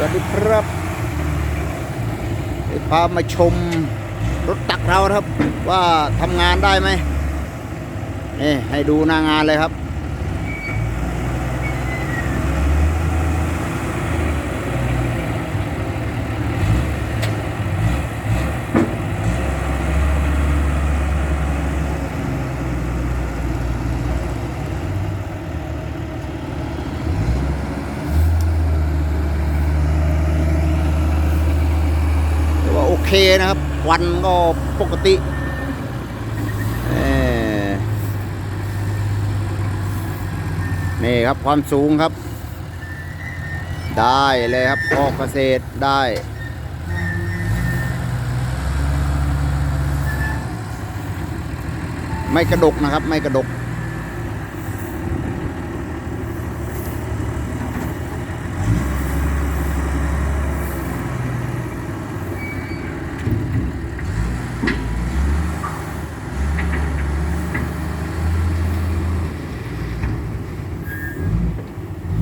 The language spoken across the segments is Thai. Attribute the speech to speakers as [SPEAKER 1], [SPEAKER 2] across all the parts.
[SPEAKER 1] วัสดีครับเดี๋ยวพามาชมรถตักเราครับ ว่าทำงานได้ไหมนี่ให้ดูหน้างานเลยครับ เคนะครับควันก็ปกติเอ่อนี่ครับความสูงครับ ได้เลยครับออกเกษตรได้ไม่กระดกนะครับ ไม่กระดก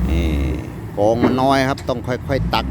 [SPEAKER 1] นี่ ของมันน้อยครับ ต้องค่อยๆตัก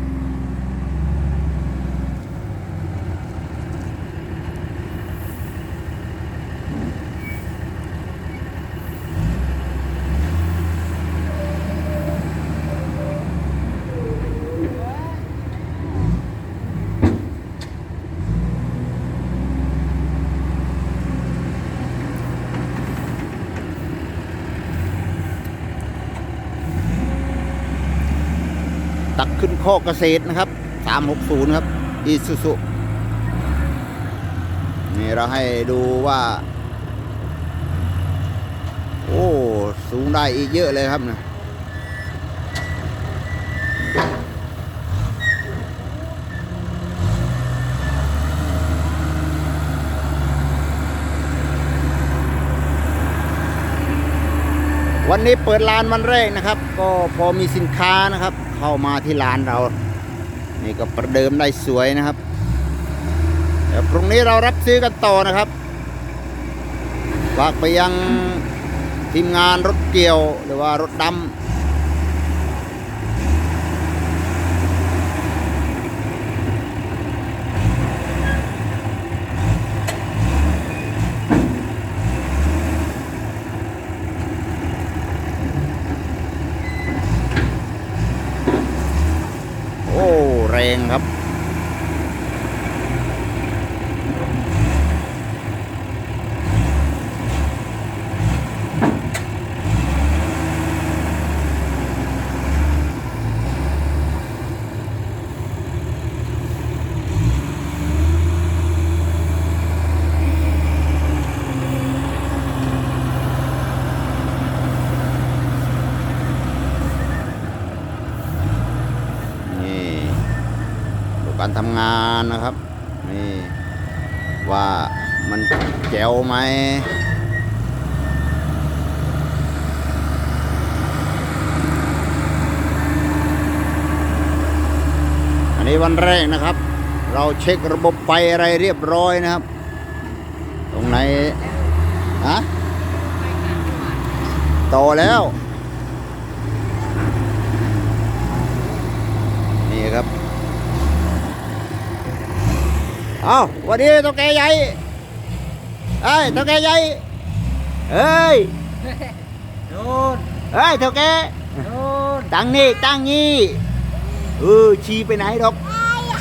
[SPEAKER 1] ตักเกษตรนะครับ360ครับอีซูซุนี่เราให้ดูว่า โอ้ สูงได้อีกเยอะเลยครับนะวันนี้เปิดร้านวันแรกนะครับ ก็พอมีสินค้านะครับ เข้ามาที่ร้านเรา นี่ก็ประเดิมได้สวยนะครับ เดี๋ยวพรุ่งนี้เรารับซื้อกันต่อนะครับฝากไปยังทีมงานรถเกี่ยวหรือว่ารถดำโอ้แรงครับ นี่ดู การทำงานนะครับนี่ว่ามันแจ๋วไหมอันนี้วันแรกนะครับ เราเช็คระบบไฟอะไรเรียบร้อยนะครับ ตรงไหนฮะต่อแล้ว นี่ครับ เอาวันนี้ตัวแกใหญ่เอ้ยตัวแกใหญ่เอ้ย
[SPEAKER 2] โน่น
[SPEAKER 1] เอ้ยตัวแก
[SPEAKER 2] โน่น
[SPEAKER 1] ตั้งนี่ตั้งนี่เออชี้ไปไหนดอก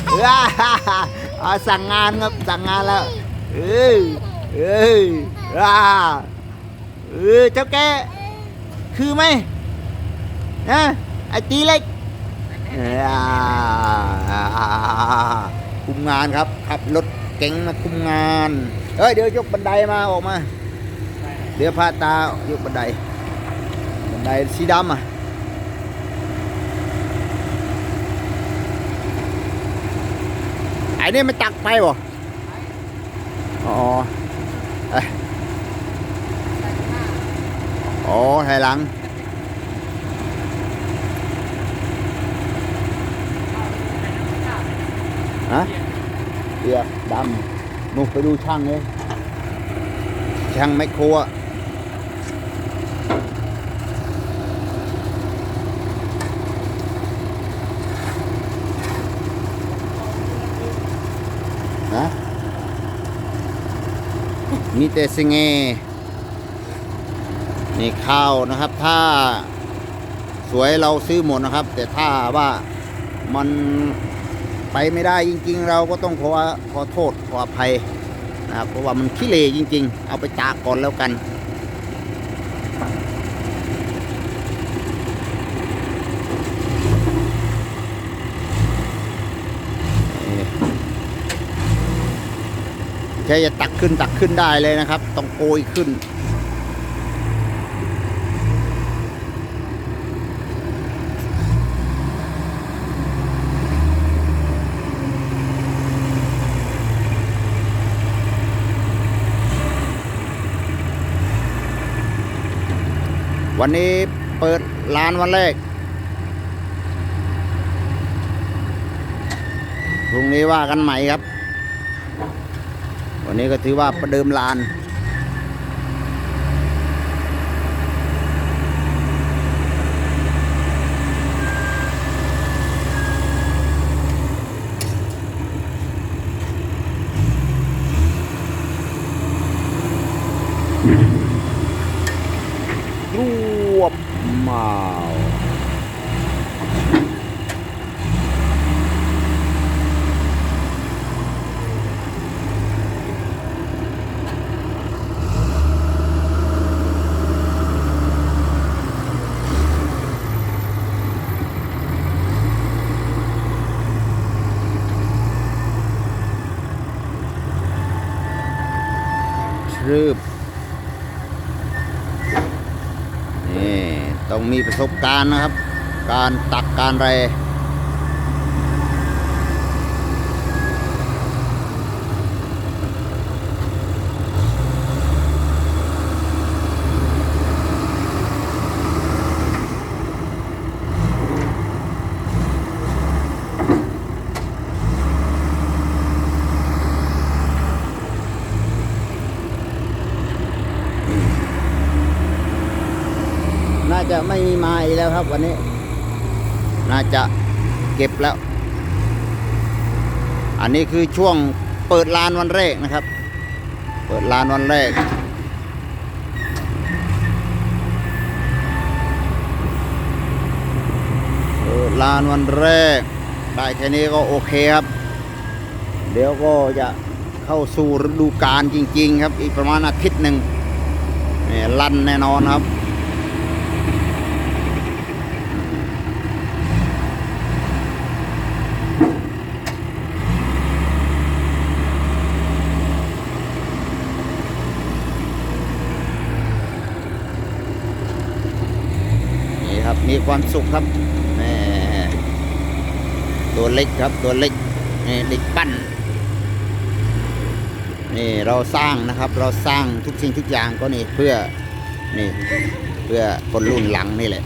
[SPEAKER 1] เออเอาสั่งงานครับสั่งงานแล้วเออเอออ่าเออเจ้าแกคือไหมนะไอ้ตีเล็กอ่า คุมงานครับขับรถเก๋งมาคุมงาน เอ้ยเดี๋ยวยกบันไดมาออกมา เดี๋ยวพาตายกบันได บันไดสีดำอะไอ้นี่มันตักไปบ่อ๋อเอ้ยอ๋อไทยหลังฮะ เปลือกดำนูไปดูช่างเลยช่างไมโครนะมีแต่สิงเงนี่ข้าวนะครับ ถ้าสวยเราซื้อหมดนะครับ แต่ถ้าว่ามัน ไปไม่ได้จริง ๆ เราก็ต้องขอขอโทษขออภัยนะครับเพราะว่ามันขี้เลจริง ๆ เอาไปจากก่อนแล้วกันแค่จะตักขึ้นตักขึ้นได้เลยนะครับ ต้องโกยขึ้น วันนี้เปิดร้านวันแรก พรุ่งนี้ว่ากันใหม่ครับ วันนี้ก็ถือว่าประเดิมลาน รวบเมาช รืบนี่ต้องมีประสบการณ์นะครับ การตักการอะไรน่าจะไม่มีมาอีกแล้วครับ วันนี้ น่าจะ เก็บแล้ว อันนี้คือช่วงเปิดลานวันแรกนะครับ เปิดลานวันแรก เปิดลานวันแรก ได้แค่นี้ก็โอเคครับ เดี๋ยวก็จะเข้าสู่ฤดูกาลจริง ๆ ครับ อีกประมาณอาทิตย์หนึ่งนี่ลั่นแน่นอนครับ นี่ ความสุขครับตัวเล็กครับตัวเล็กนี่เด็กปั้นนี่เราสร้างนะครับเราสร้างทุกสิ่งทุกอย่างก็นี่เพื่อนี่เพื่อคนรุ่นหลังนี่แหละ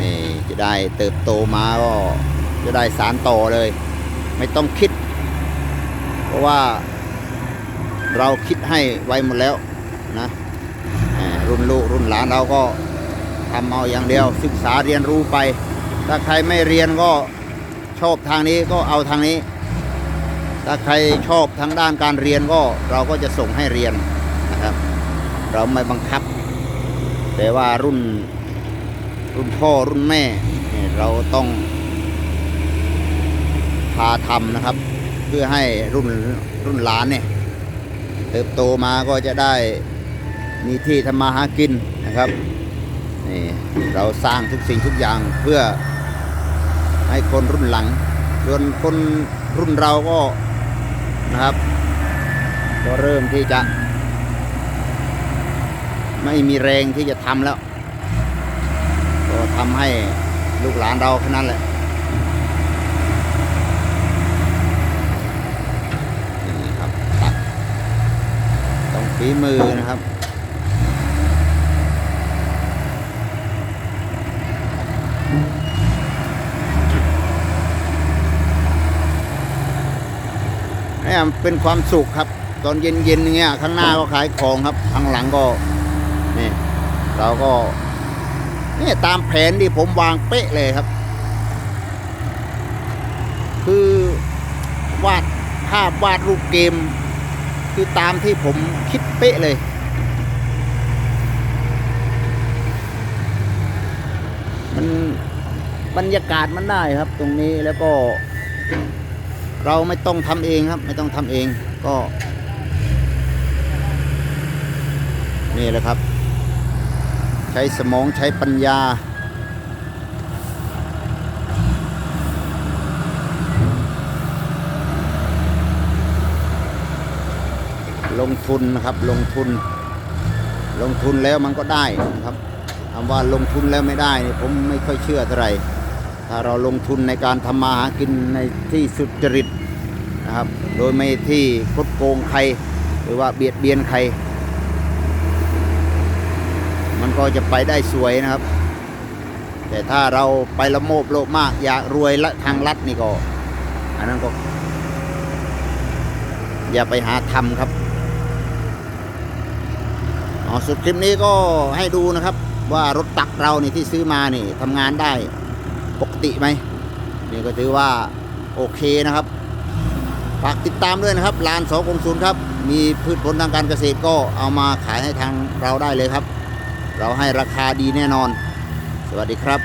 [SPEAKER 1] นี่จะได้เติบโตมาก็จะได้สารต่อเลย ไม่ต้องคิด เพราะว่าเราคิดให้ไว้หมดแล้วนะรุ่นลูกรุ่นหลานเราก็ ทำเอาอย่างเดียวศึกษาเรียนรู้ไป ถ้าใครไม่เรียนก็ชอบทางนี้ก็เอาทางนี้ ถ้าใครชอบทางด้านการเรียนก็เราก็จะส่งให้เรียนนะครับ เราไม่บังคับ แต่ว่ารุ่นรุ่นพ่อรุ่นแม่เราต้องพาทำนะครับ เพื่อให้รุ่นรุ่นหลานเนี่ยเติบโตมาก็จะได้มีที่ทำมาหากินนะครับ นี่เราสร้างทุกสิ่งทุกอย่างเพื่อให้คนรุ่นหลัง ส่วนคนรุ่นเราก็นะครับ ก็เริ่มที่จะ ไม่มีแรงที่จะทำแล้ว ก็ทำให้ลูกหลานเราแค่นั้นแหละนี่ครับต้องฝีมือนะครับ เนี่ยเป็นความสุขครับ ตอนเย็นๆอย่างเงี้ยข้างหน้าก็ขายของครับข้างหลังก็นี่เราก็นี่ตามแผนที่ผมวางเป๊ะเลยครับ คือวาดภาพวาดรูปเกม คือตามที่ผมคิดเป๊ะเลยมันบรรยากาศมันได้ครับตรงนี้แล้วก็ เราไม่ต้องทำเองครับ ไม่ต้องทำเองก็ นี่แหละครับ ใช้สมองใช้ปัญญา ลงทุนนะครับลงทุน ลงทุนแล้วมันก็ได้นะครับคำว่าลงทุนแล้วไม่ได้ผมไม่ค่อยเชื่อเท่าไหร่ ถ้าเราลงทุนในการทำมาหากินในที่สุจริตนะครับ โดยไม่ที่คดโกงใคร หรือว่าเบียดเบียนใคร มันก็จะไปได้สวยนะครับ แต่ถ้าเราไปละโมบโลภมากอยากรวยละทางลัดนี่ก็ อันนั้นก็ อย่าไปหาทำครับอ๋อสุดคลิปนี้ก็ให้ดูนะครับว่ารถตักเรานี่ที่ซื้อมานี่ทำงานได้ ปกติไหมนี่ก็ถือว่าโอเคนะครับฝากติดตามด้วยนะครับลานสองกงศูนย์ครับ มีพืชผลทางการเกษตรก็เอามาขายให้ทางเราได้เลยครับ เราให้ราคาดีแน่นอน สวัสดีครับ